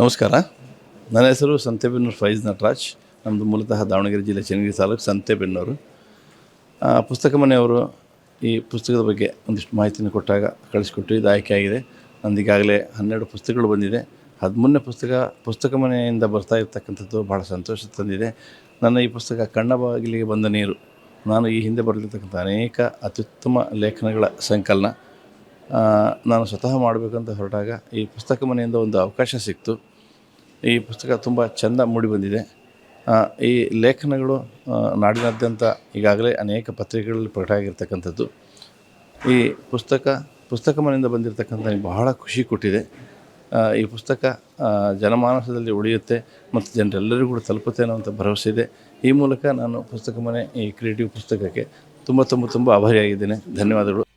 ನಮಸ್ಕಾರ. ನನ್ನ ಹೆಸರು ಸಂತೆಬೆನ್ನೂರು ಫೈಜ್ ನಟರಾಜ್. ನಮ್ಮದು ಮೂಲತಃ ದಾವಣಗೆರೆ ಜಿಲ್ಲೆ ಚನ್ನಗಿರಿ ತಾಲೂಕು ಸಂತೆಬೆನ್ನೂರು. ಪುಸ್ತಕ ಮನೆಯವರು ಈ ಪುಸ್ತಕದ ಬಗ್ಗೆ ಒಂದಿಷ್ಟು ಮಾಹಿತಿಯನ್ನು ಕೊಟ್ಟಾಗ ಕಳಿಸ್ಕೊಟ್ಟು ಇದು ಆಯ್ಕೆಯಾಗಿದೆ ನಂದು ಹನ್ನೆರಡು ಪುಸ್ತಕಗಳು ಬಂದಿದೆ. ಹದಿಮೂರನೇ ಪುಸ್ತಕ ಪುಸ್ತಕ ಮನೆಯಿಂದ ಬರ್ತಾ ಇರ್ತಕ್ಕಂಥದ್ದು ಭಾಳ ಸಂತೋಷ ತಂದಿದೆ. ನನ್ನ ಈ ಪುಸ್ತಕ ಕಣ್ಣ ಬಾಗಿಲಿಗೆ ಬಂದ ನೀರು. ನಾನು ಈ ಹಿಂದೆ ಬರೆದಿರ್ತಕ್ಕಂಥ ಅನೇಕ ಅತ್ಯುತ್ತಮ ಲೇಖನಗಳ ಸಂಕಲನ ನಾನು ಸ್ವತಃ ಮಾಡಬೇಕಂತ ಹೊರಟಾಗ ಈ ಪುಸ್ತಕ ಮನೆಯಿಂದ ಒಂದು ಅವಕಾಶ ಸಿಕ್ತು. ಈ ಪುಸ್ತಕ ತುಂಬ ಚೆಂದ ಮೂಡಿಬಂದಿದೆ ಈ ಲೇಖನಗಳು ನಾಡಿನಾದ್ಯಂತ ಈಗಾಗಲೇ ಅನೇಕ ಪತ್ರಿಕೆಗಳಲ್ಲಿ ಪ್ರಕಟ ಆಗಿರ್ತಕ್ಕಂಥದ್ದು ಈ ಪುಸ್ತಕ ಪುಸ್ತಕ ಮನೆಯಿಂದ ಬಂದಿರತಕ್ಕಂಥ ನನಗೆ ಬಹಳ ಖುಷಿ ಕೊಟ್ಟಿದೆ. ಈ ಪುಸ್ತಕ ಜನಮಾನಸದಲ್ಲಿ ಉಳಿಯುತ್ತೆ ಮತ್ತು ಜನರೆಲ್ಲರಿಗೂ ಕೂಡ ತಲುಪುತ್ತೆ ಅನ್ನೋಂಥ ಭರವಸೆ ಇದೆ. ಈ ಮೂಲಕ ನಾನು ಪುಸ್ತಕ ಮನೆ, ಈ ಕ್ರಿಯೇಟಿವ್ ಪುಸ್ತಕಕ್ಕೆ ತುಂಬ ತುಂಬ ತುಂಬ ಆಭಾರಿಯಾಗಿದ್ದೇನೆ. ಧನ್ಯವಾದಗಳು.